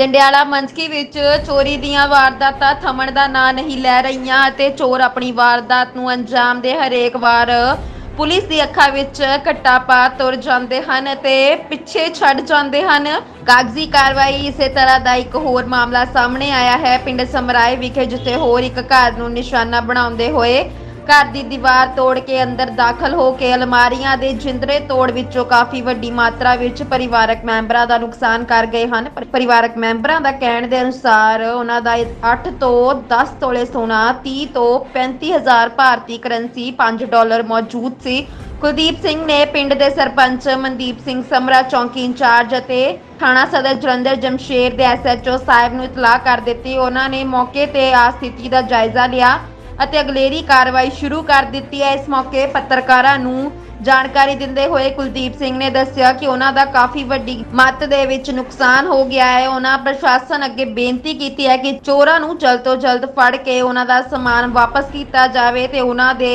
ਜੰਡਿਆਲਾ ਮੰਚਕੀ ਵਿੱਚ ਚੋਰੀ ਦੀਆਂ ਵਾਰਦਾਤਾਂ ਥਮਣ ਦਾ ਨਾਂ ਨਹੀਂ ਲੈ ਰਹੀਆਂ ਅਤੇ ਚੋਰ ਆਪਣੀ ਵਾਰਦਾਤ ਨੂੰ ਅੰਜਾਮ ਦੇ ਹਰੇਕ ਵਾਰ ਪੁਲਿਸ ਦੀ ਅੱਖਾਂ ਵਿੱਚ ਘੱਟਾ ਪਾ ਤੁਰ ਜਾਂਦੇ ਹਨ ਅਤੇ ਪਿੱਛੇ ਛੱਡ ਜਾਂਦੇ ਹਨ। ਕਾਗਜ਼ੀ ਕਾਰਵਾਈ ਇਸੇ ਤਰ੍ਹਾਂ ਦਾ ਇੱਕ ਹੋਰ ਮਾਮਲਾ ਸਾਹਮਣੇ ਆਇਆ ਹੈ। ਪਿੰਡ ਸਮਰਾਏ ਵਿਖੇ ਜਿੱਥੇ ਹੋਰ ਇੱਕ ਘਰ ਨੂੰ ਨਿਸ਼ਾਨਾ ਬਣਾਉਂਦੇ ਹੋਏ ਘਰ ਦੀ ਦੀਵਾਰ ਤੋੜ ਕੇ ਅੰਦਰ ਦਾਖਲ ਹੋ ਕੇ ਅਲਮਾਰੀਆਂ ਦੇ ਜਿੰਦਰੇ ਤੋੜ ਵਿੱਚੋਂ ਕਾਫੀ ਵੱਡੀ ਮਾਤਰਾ ਵਿੱਚ ਪਰਿਵਾਰਕ ਮੈਂਬਰਾਂ ਦਾ ਨੁਕਸਾਨ ਕਰ ਗਏ ਹਨ। ਪਰ- ਪਰਿਵਾਰਕ ਮੈਂਬਰਾਂ ਦਾ ਕਹਿਣ ਦੇ ਅਨੁਸਾਰ ਉਹਨਾਂ ਦਾ 8 ਤੋਂ 10 ਤੋਲੇ ਸੋਨਾ 30 ਤੋਂ 35 ਭਾਰਤੀ ਕਰੰਸੀ 5 ਡਾਲਰ ਮੌਜੂਦ ਸੀ। ਕੁਲਦੀਪ ਸਿੰਘ ਨੇ ਪਿੰਡ ਦੇ ਸਰਪੰਚ ਮਨਦੀਪ ਸਿੰਘ ਸਮਰਾ ਚੌਂਕੀ ਇੰਚਾਰਜ ਅਤੇ ਥਾਣਾ ਸਦਰ ਜਲੰਧਰ ਜਮਸ਼ੇਰ ਦੇ ਐਸਐਚਓ ਸਾਹਿਬ ਨੂੰ ਇਤਲਾਹ ਕਰ ਦਿੱਤੀ। ਉਹਨਾਂ ਨੇ ਮੌਕੇ ਤੇ ਆ ਸਥਿਤੀ ਦਾ ਜਾਇਜ਼ਾ ਲਿਆ। ਅਤੇ ਅਗਲੇਰੀ ਕਾਰਵਾਈ ਸ਼ੁਰੂ ਕਰ ਦਿੱਤੀ ਹੈ। ਇਸ ਮੌਕੇ ਪੱਤਰਕਾਰਾਂ ਨੂੰ ਜਾਣਕਾਰੀ ਦਿੰਦੇ ਹੋਏ ਕੁਲਦੀਪ ਸਿੰਘ ਨੇ ਦੱਸਿਆ ਕਿ ਉਹਨਾਂ ਦਾ ਕਾਫੀ ਵੱਡੀ ਮੱਤ ਦੇ ਵਿੱਚ ਨੁਕਸਾਨ ਹੋ ਗਿਆ ਹੈ। ਉਹਨਾਂ ਪ੍ਰਸ਼ਾਸਨ ਅੱਗੇ ਬੇਨਤੀ ਕੀਤੀ ਹੈ ਕਿ ਚੋਰਾਂ ਨੂੰ ਜਲਦ ਤੋਂ ਜਲਦ ਫੜ ਕੇ ਉਹਨਾਂ ਦਾ ਸਮਾਨ ਵਾਪਸ ਕੀਤਾ ਜਾਵੇ ਤੇ ਉਹਨਾਂ ਦੇ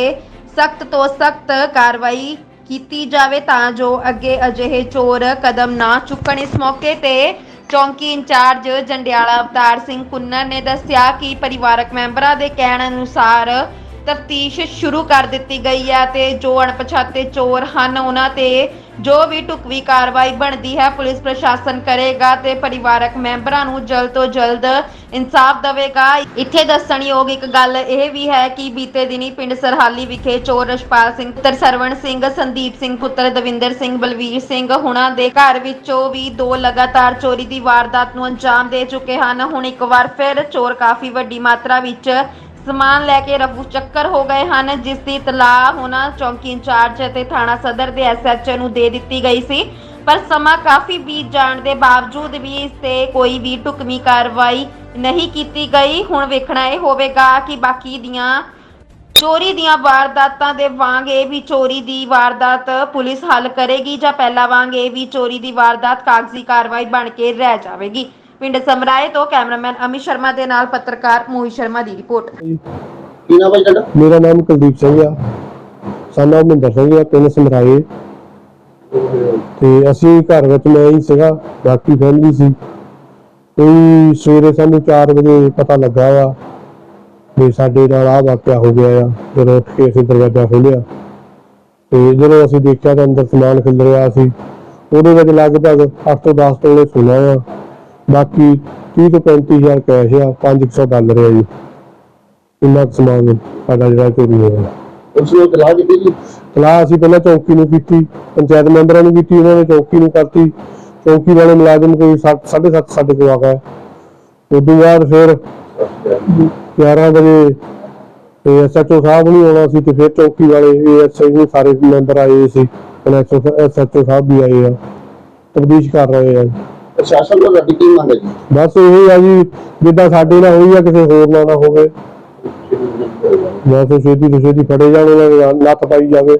ਸਖਤ ਤੋਂ ਸਖਤ ਕਾਰਵਾਈ ਕੀਤੀ ਜਾਵੇ ਤਾਂ ਜੋ ਅੱਗੇ ਅਜਿਹੇ ਚੋਰ ਕਦਮ ਨਾ ਚੁੱਕਣ। ਇਸ ਮੌਕੇ ਤੇ ਚੌਂਕੀ ਇੰਚਾਰਜ ਜੰਡਿਆਲਾ ਅਵਤਾਰ ਸਿੰਘ ਕੁੰਨਰ ਨੇ ਦੱਸਿਆ ਕਿ ਪਰਿਵਾਰਕ ਮੈਂਬਰਾਂ ਦੇ ਕਹਿਣ ਅਨੁਸਾਰ ਤਫਤੀਸ਼ ਸ਼ੁਰੂ ਕਰ ਦਿੱਤੀ ਗਈ ਹੈ ਤੇ ਜੋ ਅਣਪਛਾਤੇ ਚੋਰ ਹਨ, ਉਹਨਾਂ ਤੇ ਜੋ ਵੀ ਟੁਕਵੀ ਕਾਰਵਾਈ ਬਣਦੀ ਹੈ, ਪੁਲਿਸ ਪ੍ਰਸ਼ਾਸਨ ਕਰੇਗਾ ਤੇ ਪਰਿਵਾਰਕ ਮੈਂਬਰਾਂ ਨੂੰ ਜਲਦ ਤੋਂ ਜਲਦ ਇਨਸਾਫ ਦੇਵੇਗਾ। ਇੱਥੇ ਦੱਸਣਯੋਗ ਇੱਕ ਗੱਲ ਇਹ ਵੀ ਹੈ ਕਿ ਬੀਤੇ ਦਿਨੀ ਪਿੰਡ ਸਰਹਾਲੀ ਵਿਖੇ ਚੋਰ ਰਸ਼ਪਾਲ ਸਿੰਘ, ਪੁੱਤਰ ਸਰਵਣ ਸਿੰਘ, ਸੰਦੀਪ ਸਿੰਘ, ਪੁੱਤਰ ਦਵਿੰਦਰ ਸਿੰਘ, ਬਲਵੀਰ ਸਿੰਘ ਹੁਣਾਂ ਦੇ ਘਰ ਵਿੱਚੋਂ ਵੀ ਦੋ ਲਗਾਤਾਰ ਚੋਰੀ ਦੀ ਵਾਰਦਾਤ ਨੂੰ ਅੰਜਾਮ ਦੇ ਚੁੱਕੇ ਹਨ। ਹੁਣ ਇੱਕ ਵਾਰ ਫਿਰ ਚੋਰ ਕਾਫੀ ਵੱਡੀ ਮਾਤਰਾ ਵਿੱਚ ਸਮਾਨ ਲੈ ਕੇ ਰਫੂ ਚੱਕਰ ਹੋ ਗਏ ਹਨ, ਜਿਸ ਦੀ ਇਤਲਾਹ ਉਹਨਾਂ ਚੌਂਕੀ ਇੰਚਾਰਜ ਅਤੇ ਥਾਣਾ ਸਦਰ ਦੇ ਐਸਐਚਓ ਨੂੰ ਦੇ ਦਿੱਤੀ ਗਈ ਸੀ। ਪਰ ਸਮਾਂ ਕਾਫੀ ਬੀਤ ਜਾਣ ਦੇ ਬਾਵਜੂਦ ਵੀ ਇਸ ਤੇ ਕੋਈ ਵੀ ਢੁਕਵੀਂ ਕਾਰਵਾਈ ਨਹੀਂ ਕੀਤੀ ਗਈ। ਹੁਣ ਵੇਖਣਾ ਇਹ ਹੋਵੇਗਾ ਕਿ ਬਾਕੀ ਦੀਆਂ ਚੋਰੀ ਦੀਆਂ ਵਾਰਦਾਤਾਂ ਦੇ ਵਾਂਗ ਇਹ ਵੀ ਚੋਰੀ ਦੀ ਵਾਰਦਾਤ ਪੁਲਿਸ ਹੱਲ ਕਰੇਗੀ ਜਾਂ ਪਹਿਲਾਂ ਵਾਂਗ ਇਹ ਵੀ ਚੋਰੀ ਦੀ ਵਾਰਦਾਤ ਕਾਗਜ਼ੀ ਕਾਰਵਾਈ ਬਣ ਕੇ ਰਹਿ ਜਾਵੇਗੀ। ਪਿੰਡ ਸਮਰਾਏ ਤੋਂ ਕੈਮਰਾਮੈਨ ਅਮਿਤ ਸ਼ਰਮਾ ਦੇ ਨਾਲ ਪੱਤਰਕਾਰ ਮੋਹਿਤ ਸ਼ਰਮਾ ਦੀ ਰਿਪੋਰਟ। ਕੀ ਨਾਮ ਹੈ ਜੀ ਤੁਹਾਡਾ? ਮੇਰਾ ਨਾਮ ਕੁਲਦੀਪ ਸਿੰਘ ਆ। ਸਾਨਾ ਮਹਿੰਦਰ ਸਿੰਘ ਆ ਪਿੰਡ ਸਮਰਾਏ। ਤੇ ਅਸੀਂ ਘਰ ਵਿੱਚ ਮੈਂ ਹੀ ਸੀਗਾ ਬਾਕੀ ਫੈਮਿਲੀ ਸੀ। ਕੋਈ ਸਵੇਰੇ ਸਾਨੂੰ 4 ਵਜੇ ਪਤਾ ਲੱਗਾ ਵਾ ਵੀ ਸਾਡੇ ਨਾਲ ਆਹ ਵਾਕਿਆ ਹੋ ਗਿਆ ਆ ਜਦੋਂ ਉੱਠ ਕੇ ਅਸੀਂ ਦਰਵਾਜ਼ਾ ਖੋਲ੍ਹਿਆ। ਤੇ ਜਦੋਂ ਅਸੀਂ ਦੇਖਿਆ ਤਾਂ ਅੰਦਰ ਸਮਾਨ ਖਿਲ ਰਿਹਾ ਸੀ। ਉਹਦੇ ਵਿੱਚ ਲਗਭਗ 8 ਤੋਂ 10 ਤੋਲੇ ਸੋਨਾ ਆ। ਬਾਕੀ 30 ਤੋਂ 35000 ਕੈਸ਼ ਆ 500 ਡਾਲਰ ਆ ਜੀ। ਇੰਨਾ ਸਮਾਨ ਸਾਡਾ ਜਿਹੜਾ ਚੋਰੀ ਹੋਇਆ। ਉਸ ਨੂੰ ਤਲਾਹ ਦਿੱਤੀ ਜੀ? ਅਸੀਂ ਪਹਿਲਾਂ ਚੌਕੀ ਨੂੰ ਕੀਤੀ ਪੰਚਾਇਤ ਮੈਂਬਰਾਂ ਨੂੰ ਕੀਤੀ ਉਹਨਾਂ ਨੇ ਚੌਕੀ ਨੂੰ ਕਰਤੀ। ਚੌਕੀ ਵਾਲੇ ਮੁਲਾਜ਼ਮ ਕੋਈ 7:30 ਸਾਡੇ ਕੋਲ ਆ ਗਏ। ਉਦੋਂ ਬਾਅਦ ਫਿਰ 11 ਵਜੇ ਤੇ ਐਸਐਚਓ ਸਾਹਿਬ ਨਹੀਂ ਆਉਣਾ ਸੀ ਤੇ ਫਿਰ ਚੌਕੀ ਵਾਲੇ ਏਐਸਆਈ ਨੂੰ ਸਾਰੇ ਮੈਂਬਰ ਆਏ ਸੀ। ਐਸਐਚਓ ਸਾਹਿਬ ਵੀ ਆਏ ਆ। ਤਬਦੀਸ਼ ਕਰ ਰਹੇ ਆ। ਪ੍ਰਸ਼ਾਸਨ ਤੋਂ ਤੁਹਾਡੀ ਕੀ ਮੰਗ ਹੈ ਜੀ? ਬਸ ਇਹ ਆ ਜੀ ਜਿੱਦਾਂ ਸਾਡੇ ਨਾਲ ਹੋਈ ਆ ਕਿਸੇ ਹੋਰ ਨਾਲ ਨਾ ਹੋਵੇ। ਬਸ ਛੇਤੀ ਤੋਂ ਛੇਤੀ ਫੜੇ ਜਾਣ ਉਹਨਾਂ ਦੇ ਨੱਥ ਪਾਈ ਜਾਵੇ।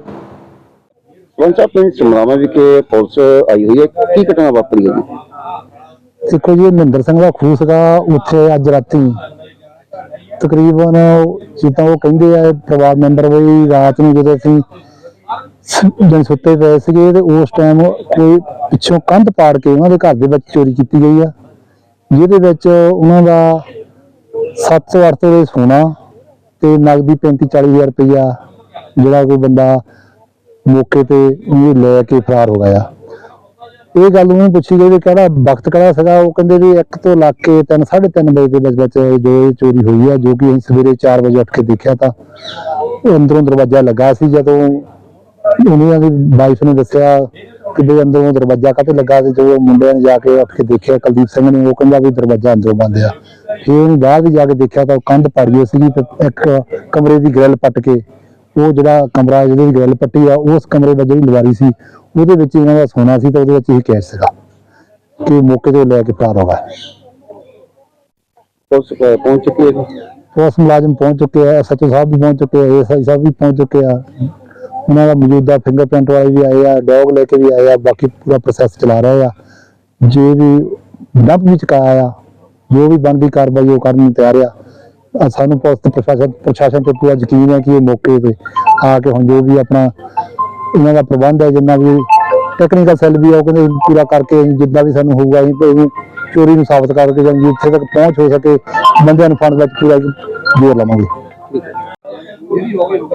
ਕੌਣਸਾ ਪਿੰਡ ਸਮਰਾਵਾ ਵਿਖੇ ਪੁਲਿਸ ਆਈ ਹੋਈ ਹੈ? ਕੀ ਘਟਨਾ ਵਾਪਰੀ ਹੈ ਜੀ? ਦੇਖੋ ਜੀ ਮਹਿੰਦਰ ਸਿੰਘ ਦਾ ਖੂਹ ਸੀਗਾ ਉੱਥੇ ਅੱਜ ਰਾਤੀ ਤਕਰੀਬਨ ਜਿੱਦਾਂ ਉਹ ਕਹਿੰਦੇ ਆ ਪਰਿਵਾਰ ਮੈਂਬਰ ਵੀ ਰਾਤ ਨੂੰ ਜਦੋਂ ਅਸੀਂ ਜਨ ਸੁੱਤੇ ਪਏ ਸੀਗੇ ਤੇ ਉਸ ਟਾਈਮ ਕੋਈ ਪਿੱਛੋਂ ਕੰਧ ਪਾੜ ਕੇ ਉਹਨਾਂ ਦੇ ਘਰ ਦੇ ਵਿੱਚ ਚੋਰੀ ਕੀਤੀ ਗਈ ਆ। ਜਿਹਦੇ ਵਿੱਚ ਉਹਨਾਂ ਦਾ 700 800 ਦੇ ਸੋਨਾ ਤੇ ਨਗਦੀ 35 40 ਰੁਪਇਆ ਜਿਹੜਾ ਕੋਈ ਬੰਦਾ ਮੌਕੇ ਤੇ ਉਹਨੂੰ ਲੈ ਕੇ ਫਰਾਰ ਹੋ ਗਿਆ। ਇਹ ਗੱਲ ਉਹਨੂੰ ਪੁੱਛੀ ਗਈ ਵੀ ਕਿਹੜਾ ਵਕਤ ਕਿਹੜਾ ਸੀਗਾ? ਉਹ ਕਹਿੰਦੇ ਵੀ 1 ਤੋਂ ਲੱਗ ਕੇ 3 3:30 ਵਜੇ ਦੇ ਵਿੱਚ ਵਿੱਚ ਜੋ ਇਹ ਚੋਰੀ ਹੋਈ ਆ, ਜੋ ਕਿ ਅਸੀਂ ਸਵੇਰੇ 4 ਵਜੇ ਉੱਠ ਕੇ ਦੇਖਿਆ ਤਾਂ ਅੰਦਰੋਂ ਦਰਵਾਜ਼ਾ ਲੱਗਾ ਸੀ ਜਦੋਂ ਉਹਨਾਂ ਦੀ ਵਾਈਫ ਨੇ ਦੱਸਿਆ ਕਿ ਵੀ ਅੰਦਰੋਂ ਦਰਵਾਜ਼ਾ ਕਾਹਤੇ ਲੱਗਾ ਸੀ ਜਦੋਂ ਮੁੰਡਿਆਂ ਨੇ ਜਾ ਕੇ ਉੱਠ ਕੇ ਦੇਖਿਆ ਕੁਲਦੀਪ ਸਿੰਘ ਨੇ ਉਹ ਕਹਿੰਦਾ ਵੀ ਦਰਵਾਜ਼ਾ ਅੰਦਰੋਂ ਬੰਦ ਆ। ਫਿਰ ਉਹਨੇ ਬਾਹਰ ਵੀ ਜਾ ਕੇ ਦੇਖਿਆ ਤਾਂ ਕੰਧ ਪਾੜੀ ਸੀਗੀ ਤੇ ਇੱਕ ਕਮਰੇ ਦੀ ਗ੍ਰਿਲ ਪੱਟ ਕੇ ਉਹ ਜਿਹੜਾ ਕਮਰਾ ਜਿਹਦੀ ਗ੍ਰਿਲ ਪੱਟੀ ਆ ਉਸ ਕਮਰੇ ਵਿੱਚ ਜਿਹੜੀ ਲਵਾਰੀ ਸੀ ਉਹਦੇ ਵਿੱਚ ਇਹਨਾਂ ਦਾ ਸੋਨਾ ਸੀ ਤੇ ਉਹਦੇ ਵਿੱਚ ਹੀ ਕੈਸ਼ ਸੀਗਾ ਕਿ ਮੌਕੇ ਤੇ ਲੈ ਕੇ ਫਰਾਰ ਹੋ ਗਏ ਪੁਲਿਸ ਪਹੁੰਚ ਚੁੱਕੀ ਹੈ ਪੁਲਿਸ ਮੁਲਾਜ਼ਮ ਪਹੁੰਚ ਚੁੱਕੇ ਆ ਐਸਐਚਓ ਸਾਹਿਬ ਵੀ ਪਹੁੰਚ ਚੁੱਕੇ ਆ ਐਸਆਈ ਸਾਹਿਬ ਵੀ ਪਹੁੰਚ ਚੁੱਕੇ ਆ। ਉਹਨਾਂ ਦਾ ਮੌਜੂਦਾ ਫਿੰਗਰਪ੍ਰਿੰਟ ਵਾਲੇ ਵੀ ਆਏ ਆ ਡੌਗ ਲੈ ਕੇ ਵੀ ਆਏ ਆ, ਬਾਕੀ ਪੂਰਾ ਪ੍ਰੋਸੈਸ ਚਲਾ ਰਹੇ ਆ। ਜੇ ਵੀ ਡੰਪ ਵੀ ਚੁਕਾਇਆ ਜੋ ਵੀ ਬਣਦੀ ਕਾਰਵਾਈ ਉਹ ਕਰਨ ਨੂੰ ਤਿਆਰ ਆ। ਸਾਨੂੰ ਪੁਲਿਸ ਪ੍ਰਸ਼ਾਸਨ ਪ੍ਰਸ਼ਾਸਨ ਤੇ ਪੂਰਾ ਯਕੀਨ ਹੈ ਕਿ ਇਹ ਮੌਕੇ ਤੇ ਆ ਕੇ ਹੁਣ ਜੋ ਵੀ ਆਪਣਾ ਇਹਨਾਂ ਦਾ ਪ੍ਰਬੰਧ ਹੈ, ਜਿੰਨਾ ਵੀ ਟੈਕਨੀਕਲ ਸੈੱਲ ਵੀ ਆ, ਉਹ ਕਹਿੰਦੇ ਪੂਰਾ ਕਰਕੇ ਜਿੱਦਾਂ ਵੀ ਸਾਨੂੰ ਹੋਊਗਾ, ਅਸੀਂ ਚੋਰੀ ਨੂੰ ਸਾਬਤ ਕਰਕੇ ਜਾਂ ਜਿੱਥੇ ਤੱਕ ਪਹੁੰਚ ਹੋ ਸਕੇ, ਬੰਦਿਆਂ ਨੂੰ ਫੰਡ ਵਿੱਚ ਪੂਰਾ ਜ਼ੋਰ ਲਾਵਾਂਗੇ।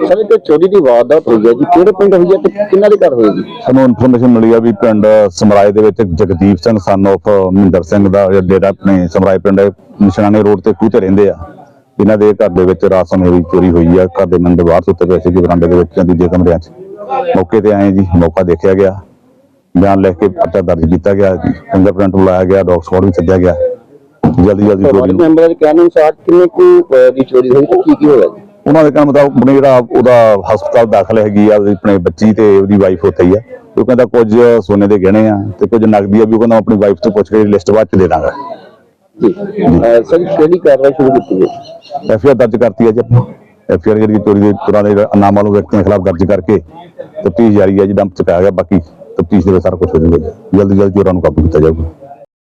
ਸਰ ਇਹ ਚੋਰੀ ਦੀ ਵਾਰਦਾਤ ਹੋਈ ਹੈ ਜੀ। ਕਿਹੜੇ ਪਿੰਡ ਹੋਈ ਹੈ ਤੇ ਕਿੰਨਾ ਦੇ ਘਰ ਹੋਈ ਜੀ? ਸਾਨੂੰ ਇਨਫੋਰਮੇਸ਼ਨ ਮਿਲੀ ਆ ਵੀ ਪਿੰਡ ਸਮਰਾਏ ਦੇ ਵਿੱਚ ਜਗਦੀਪ ਸਿੰਘ ਸਨ of ਮਹਿੰਦਰ ਸਿੰਘ ਦਾ ਜਿਹੜਾ ਡੇਰਾ ਆਪਣੇ ਸਮਰਾਏ ਪਿੰਡ ਨਿਸ਼ਾਨੇ ਰੋਡ ਤੇ ਖੂਹ ਤੇ ਰਹਿੰਦੇ ਆ। ਇਹਨਾਂ ਦੇ ਘਰ ਦੇ ਵਿੱਚ ਰਾਤ ਸਮੇਂ ਵੀ ਚੋਰੀ ਹੋਈ ਆ। ਘਰ ਦੇ ਮੈਂਬਰ ਬਾਹਰ ਸੁੱਤੇ ਪਏ ਸੀ ਬਰਾਂਡੇ ਦੇ ਵਿੱਚ ਜਾਂ ਦੂਜੇ ਕਮਰਿਆਂ 'ਚ। ਮੌਕੇ ਤੇ ਆਏ ਜੀ ਮੌਕਾ ਦੇਖਿਆ ਗਿਆ। ਬਿਆਨ ਲਿਖ ਕੇ ਪਰਚਾ ਦਰਜ ਕੀਤਾ ਗਿਆ। ਫਿੰਗਰਪ੍ਰਿੰਟ ਬੁਲਾਇਆ ਗਿਆ ਡੌਗ ਸਕਾਡ ਵੀ ਸੱਦਿਆ ਗਿਆ। ਜਲਦੀ ਜਲਦੀ ਚੋਰੀ ਮੈਂਬਰਾਂ ਦੇ ਕਹਿਣ ਅਨੁਸਾਰ ਕਿੰਨੇ ਕੁ ਦੀ ਚੋਰੀ ਹੋਈ ਤੇ ਕੀ ਕੀ ਹੋਇਆ ਜੀ? ਉਹਨਾਂ ਦੇ ਕਹਿਣ ਮੁਤਾਬਕ ਆਪਣੇ ਜਿਹੜਾ ਉਹਦਾ ਹਸਪਤਾਲ ਦਾਖਲ ਹੈਗੀ ਆ ਆਪਣੇ ਬੱਚੀ ਤੇ ਉਹਦੀ ਵਾਈਫ ਉੱਥੇ ਹੀ ਆ। ਉਹ ਕਹਿੰਦਾ ਕੁਝ ਸੋਨੇ ਦੇ ਗਹਿਣੇ ਆ ਤੇ ਕੁਝ ਨਕਦੀ ਆ ਵੀ ਉਹ ਕਹਿੰਦਾ ਆਪਣੀ ਵਾਈਫ ਤੋਂ ਪੁੱਛ ਕੇ ਲਿਸਟ ਬਾਅਦ ਚ ਦੇ ਦਾਂਗਾ। ਸਰ ਕਿਹੜੀ ਕਾਰਵਾਈ ਸ਼ੁਰੂ ਕੀਤੀ ਹੈ ਐਫ ਆਰ ਦਰਜ ਕਰਤੀ ਹੈ ਜੀ ਐਫ ਆਰ ਜਿਹੜੀ ਚੋਰੀ ਦੇ ਤੁਰਾਂ ਦੇ ਨਾਮ ਵਾਲੇ ਵਿਅਕਤੀਆਂ ਖਿਲਾਫ ਦਰਜ ਕਰਕੇ ਤਫਤੀਸ਼ ਜਾਰੀ ਹੈ ਜੀ ਡੰਪ ਚ ਪਿਆ ਗਿਆ ਬਾਕੀ ਤਫਤੀਸ਼ ਦੇ ਵਿੱਚ ਸਾਰਾ ਕੁਝ ਹੋ ਜਾਊਗਾ। ਜਲਦੀ ਜਲਦੀ ਚੋਰਾਂ ਨੂੰ ਕਾਬੂ ਕੀਤਾ ਜਾਊਗਾ।